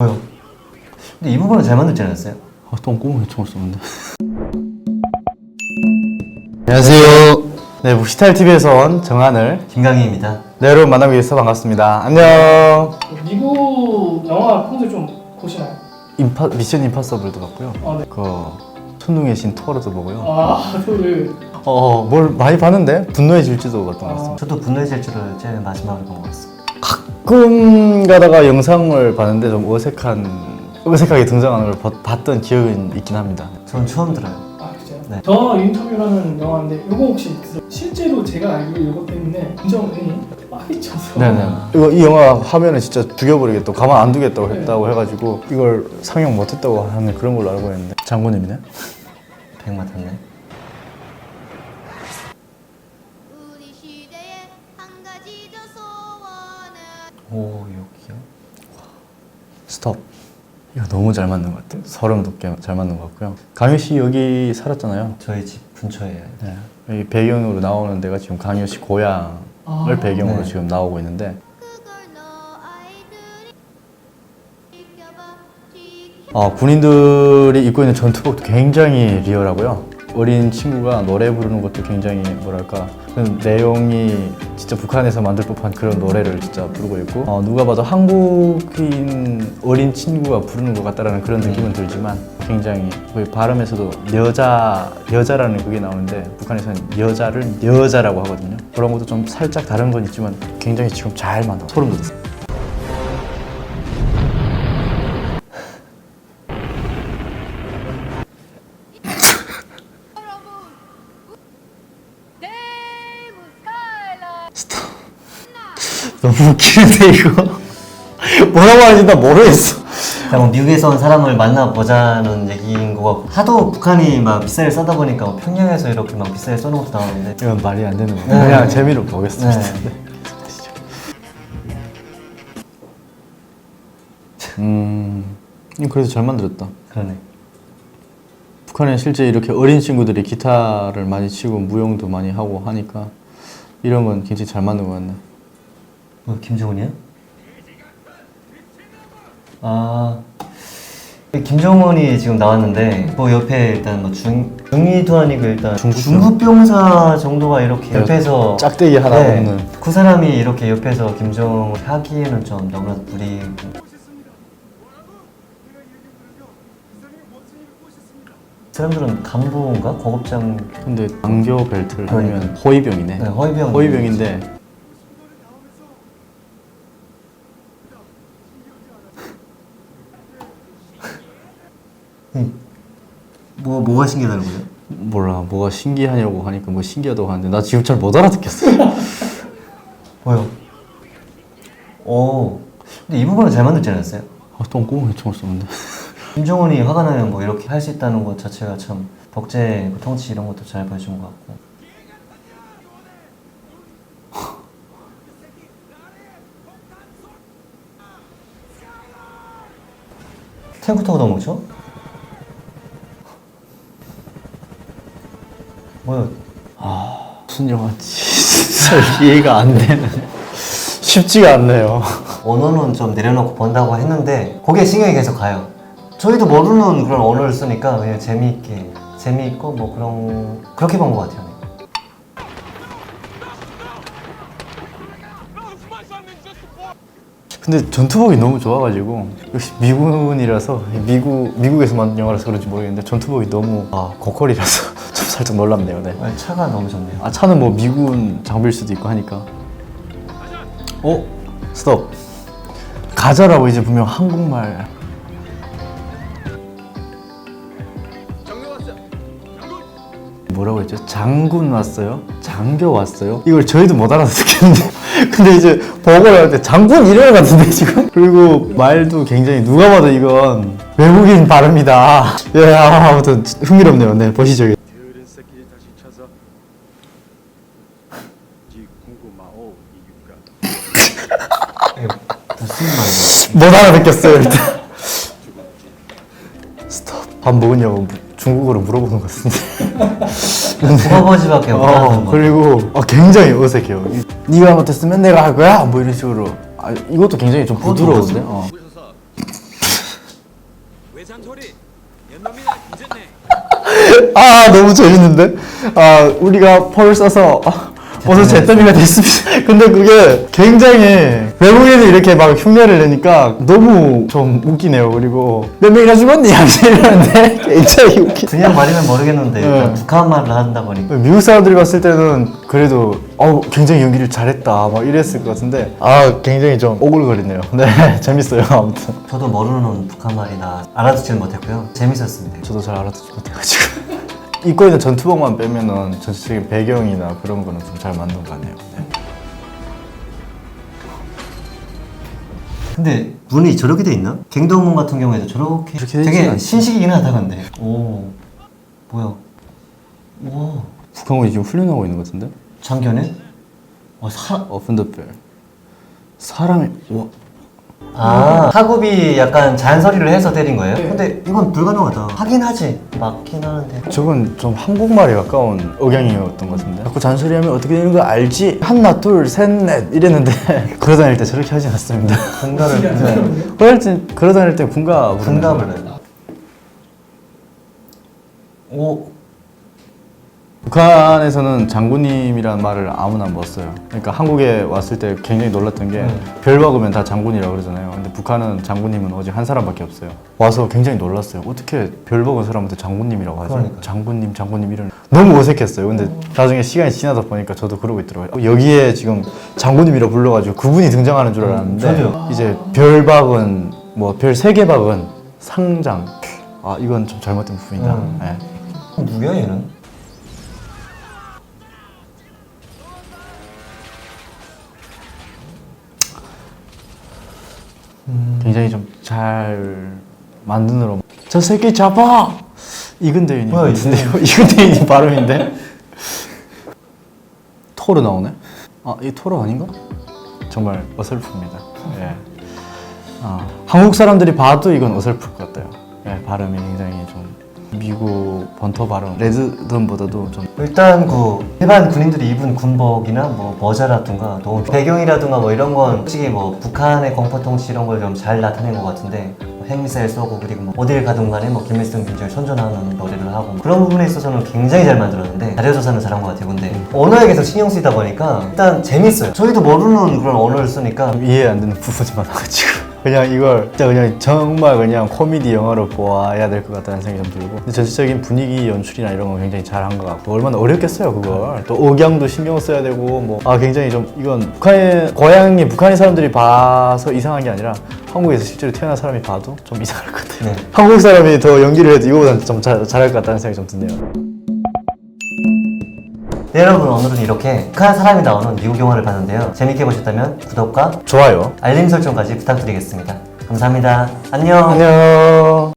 뭐요? 근데 이 부분은 잘 만들지 않았어요? 아, 똥 구멍에 총을 쏘는데. 안녕하세요. 네, 무시탈 TV에서 온 정한을 김강희입니다. 네, 여러분 만나기 위해서 반갑습니다. 안녕. 미국 영화 평소에 좀 보시나요? 임파, 미션 임파서블도 봤고요. 아, 네. 그 천둥의 신 토르도 보고요. 아, 그 어, 뭘 많이 봤는데 분노의 질주도 봤던 것 같습니다. 저도 분노의 질주를 제일 마지막으로 본것 같습니다. 가끔 가다가 영상을 봤는데 좀 어색한 어색하게 등장하는 걸 봐- 봤던 기억은 있긴 합니다. 저는 처음 들어요. 아, 그죠? 네. 더 인터뷰라는 영화인데 이거 혹시 실제로 제가 알기로 이것 때문에 김정은이 빠이 쳐서 네네. 이거 이 영화 하면은 진짜 죽여버리겠다. 가만 안 두겠다고 했다고 해가지고 이걸 상영 못했다고 하는 그런 걸로 알고 있는데 장군님이네. 백 맡았네. 오 여기요? 스톱. 이거 너무 잘 맞는 것 같아요. 소름 돋게 잘 맞는 것 같고요. 강효 씨 여기 살았잖아요. 저희 집 근처에 네. 여기 배경으로 나오는 데가 지금 강효 씨 고향을 아. 배경으로 네. 지금 나오고 있는데 그걸 너 아이들이 지켜봐 지켜봐 어, 군인들이 입고 있는 전투복도 굉장히 리얼하고요. 어린 친구가 노래 부르는 것도 굉장히 뭐랄까 그 내용이 진짜 북한에서 만들 법한 그런 노래를 진짜 부르고 있고 어, 누가 봐도 한국인 어린 친구가 부르는 것 같다라는 그런 느낌은 들지만 굉장히 거의 발음에서도 여자 여자라는 그게 나오는데 북한에서는 여자를 여자라고 하거든요. 그런 것도 좀 살짝 다른 건 있지만 굉장히 지금 잘 만나 소름 돋았어요. 너무 웃기는데 이거 뭐라고 하는지 나 모르겠어. 그냥 뭐 미국에서 온 사람을 만나보자는 얘기인 거 같고 하도 북한이 막 미사일 쏘다 보니까 뭐 평양에서 이렇게 막 미사일 쏘는 것도 나오는데 이건 말이 안 되는 거. 네. 그냥 재미로 보겠습니다. 네. 음, 이거 그래도 잘 만들었다. 그러네. 북한에 실제 이렇게 어린 친구들이 기타를 많이 치고 무용도 많이 하고 하니까 이런 건 굉장히 잘 만든 것 같네. 뭐 김정은이요? 아 김정은이 지금 나왔는데 그 옆에 일단 뭐 중 중위도 아니고 일단 중급 중급병사 정도가 이렇게 네, 옆에서 짝대기 하나 없는. 그 사람이 이렇게 옆에서 김정은 하기에는 좀 너무나 무리고 사람들은 간부인가 고급장 근데 안교 벨트를 그러니까. 하면 호위병이네. 네, 허위병 호위병인데 뭐 뭐가 신기하다고요? 몰라 뭐가 신기하냐고 하니까 뭐 신기하다고 하는데 나 지금 잘 못 알아듣겠어. 뭐요? 오 근데 이 부분은 잘 만들지 않았어요? 아, 똥구멍에 총을 쏘는데. 김정은이 화가 나면 뭐 이렇게 할 수 있다는 것 자체가 참 독재 그 통치 이런 것도 잘 보여준 것 같고 탱크 타고 넘어오죠? 뭐야 무슨 영화지? 진짜 이해가 안 되는. 쉽지가 않네요. 언어는 좀 내려놓고 본다고 했는데 거기에 신경이 계속 가요. 저희도 모르는 그런 언어를 쓰니까 그냥 재미있게 재미있고 뭐 그런 그렇게 본 것 같아요. 근데 전투복이 너무 좋아가지고 역시 미군이라서 미국 미국에서 만든 영화라서 그런지 모르겠는데 전투복이 너무 아 고퀄이라서 좀 살짝 놀랍네요. 네. 아, 차가 너무 좋네요. 아 차는 뭐 미군 장비일 수도 있고 하니까. 어 스톱. 가자라고 이제 분명 한국말. 뭐라고 했죠? 장군 왔어요? 장교 왔어요? 이걸 저희도 못 알아듣겠는데 근데 이제 보고를 할 때 장군 이래야 같은데 지금? 그리고 말도 굉장히 누가 봐도 이건 외국인 발음이다 예 아, 아무튼 흥미롭네요 네 보시죠 게으른 새끼를 다시 찾아 지 궁금하오 이유가 무슨 말이야? 못 알아듣겠어요 일단 스톱 밥 먹었냐고 무- 중국어로 물어보는 것 같은데 못 어, 하는 거. 그리고 어, 굉장히 어색해요 이- 네가 못했으면 내가 할 거야 뭐 이런 식으로 아, 이것도 굉장히 좀 부드러운데 어. 연놈이나 괜찮네. 아 너무 재밌는데? 아 우리가 펄을 써서 아, 어서 잿더미가 됐습니다. 근데 그게 굉장히 외국인이 이렇게 막 흉내를 내니까 너무 좀 웃기네요. 그리고 몇 명이나 죽었니? 이러는데 굉장히 웃기. 그냥 말이면 모르겠는데 네. 일단 북한 말을 한다 보니까 미국 사람들이 봤을 때는 그래도 어 굉장히 연기를 잘했다 막 이랬을 것 같은데 아 굉장히 좀 오글거리네요. 네 재밌어요 아무튼 저도 모르는 북한 말이나 알아듣지를 못했고요. 재밌었습니다. 저도 잘 알아듣지 못해가지고 입고 있는 전투복만 빼면은 전체적인 배경이나 그런 거는 좀잘 만든 것 같네요. 네. 근데 문이 저렇게 돼 있나? 갱도문 같은 경우에도 저렇게 돼 되게. 신식이긴 하다 근데 오 뭐야 와 북한군이 지금 훈련하고 있는 것 같은데? 장견에? 어, 사... 어픈더벨 사람이 와 아 하급이 약간 잔소리를 해서 때린 거예요? 근데 이건 불가능하다 하긴 하지 맞긴 하는데 저건 좀 한국말에 가까운 억양이었던 것 같은데 자꾸 잔소리하면 어떻게 되는 거 알지? 하나 둘셋넷 이랬는데 걸어 다닐 때 저렇게 하지 않습니다 군가를 네. 걸어 다닐 때, 걸어 다닐 때 군가 부르는. 해. 오 북한에서는 장군님이라는 말을 아무나 못 써요. 그러니까 한국에 왔을 때 굉장히 놀랐던 게 음. 별 박으면 다 장군이라고 그러잖아요. 근데 북한은 장군님은 오직 한 사람밖에 없어요. 와서 굉장히 놀랐어요. 어떻게 별 박은 사람한테 장군님이라고 하지? 그러니까요. 장군님, 장군님 이런 너무 어색했어요. 근데 나중에 시간이 지나다 보니까 저도 그러고 있더라고요. 여기에 지금 장군님이라 불러가지고 그분이 등장하는 줄 알았는데 저도요. 이제 별 박은 뭐 별 세 개 박은 상장. 아 이건 좀 잘못된 부분이다. 음. 네. 누구야 얘는? 굉장히 좀 잘 만드느라. 저 새끼 잡아! 이근대인이 뭐야, 같은데요? 이근대인이 발음인데? 토르 나오네? 아 이 토르 아닌가? 정말 어설픕니다. 예. 아, 한국 사람들이 봐도 이건 어설플 것 같아요. 예, 발음이 굉장히 좀 미국 번터 발음 레드던보다도 좀 일단 그 일반 군인들이 입은 군복이나 뭐 모자라든가 또 배경이라든가 뭐 이런 건 솔직히 뭐 북한의 공포통치 이런 걸 좀 잘 나타낸 것 같은데 뭐 핵미사일 쏘고 그리고 뭐 어딜 가든 간에 뭐 김일성 굉장히 선전하는 노래를 하고 뭐 그런 부분에 있어서는 굉장히 잘 만들었는데 자료조사는 잘한 것 같아요 근데 언어에 계속 신경 쓰이다 보니까 일단 재밌어요. 저희도 모르는 그런 언어를 쓰니까 이해 안 되는 부분이 많아가지고 그냥 이걸 진짜 그냥 정말 그냥 코미디 영화로 보아야 될 것 같다는 생각이 좀 들고. 전체적인 분위기 연출이나 이런 건 굉장히 잘한 것 같고. 얼마나 어렵겠어요 그걸. 또 억양도 신경 써야 되고 뭐. 아 굉장히 좀 이건 북한의 고향이 북한의 사람들이 봐서 이상한 게 아니라 한국에서 실제로 태어난 사람이 봐도 좀 이상할 것 같아요. 네. 한국 사람이 더 연기를 해도 이거보다 좀 잘, 잘할 것 같다는 생각이 좀 드네요 네, 여러분 오늘은 이렇게 북한 사람이 나오는 미국 영화를 봤는데요. 재밌게 보셨다면 구독과 좋아요. 알림 설정까지 부탁드리겠습니다. 감사합니다. 안녕. 안녕